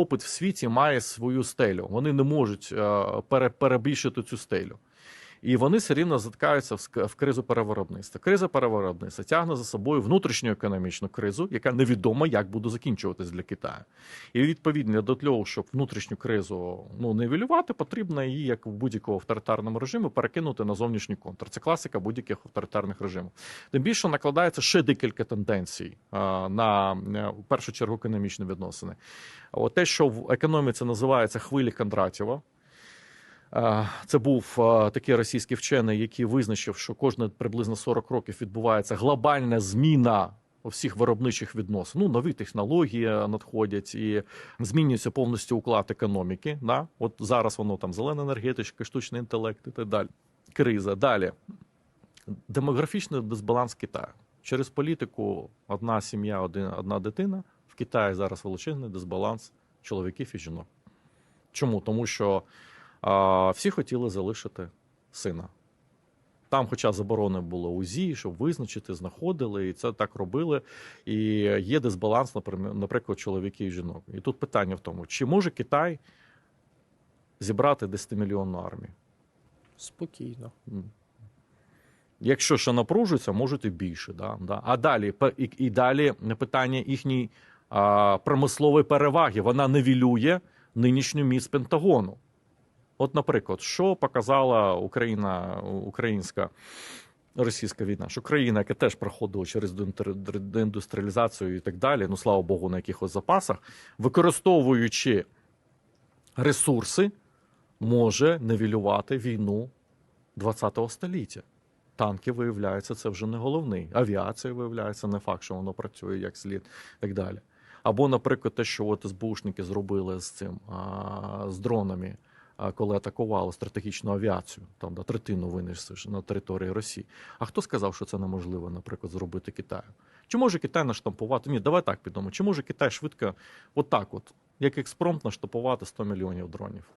Попит в світі має свою стелю. Вони не можуть е, перебільшити цю стелю. І вони все рівно заткаються в кризу перевиробництва. Криза перевиробництва тягне за собою внутрішню економічну кризу, яка невідомо як буде закінчуватись для Китаю. І відповідно до того, щоб внутрішню кризу ну нівелювати, потрібно її, як в будь-якого авторитарному режимі, перекинути на зовнішній контур. Це класика будь-яких авторитарних режимів. Тим більше накладається ще декілька тенденцій на е, в першу чергу економічні відносини. От те, що в економіці називається хвилі Кондратєва. Е, Це був е, такий російський вчений, який визначив, що кожне приблизно 40 років відбувається глобальна зміна всіх виробничих відносин. Ну, нові технології надходять і змінюється повністю уклад економіки. Да? От зараз воно там зелена енергетика, штучний інтелект і так далі. Криза. Далі. Демографічний дисбаланс Китаю. Через політику одна сім'я, одна дитина. В Китаї зараз величезний дисбаланс чоловіків і жінок. Чому? Тому що а, всі хотіли залишити сина. Там, хоча заборони було УЗІ, щоб визначити, знаходили, і це так робили. І є дисбаланс, наприклад, чоловіків і жінок. І тут питання в тому, чи може Китай зібрати 10-мільйонну армію? Спокійно. Якщо ще напружується, можуть і більше. Да? Да. А далі і, і далі питання їхньої а, промислової переваги. Вона невілює нинішню міць Пентагону. От, наприклад, що показала Україна, українська російська війна? Що країна, яка теж проходила через деіндустріалізацію і так далі, ну слава Богу, на якихось запасах, використовуючи ресурси, може невілювати війну 20-го століття. Танки, виявляється, це вже не головний. Авіація, виявляється, не факт, що воно працює як слід, і так далі. Або, наприклад, те, що от СБУшники зробили з цим, а, з дронами, коли атакували стратегічну авіацію, там да, третину винесли на території Росії. А хто сказав, що це неможливо, наприклад, зробити Китаю? Чи може Китай наштампувати? Ні, давай так підемо. Чи може Китай швидко, отак, от, як експромт, наштампувати 100 мільйонів дронів?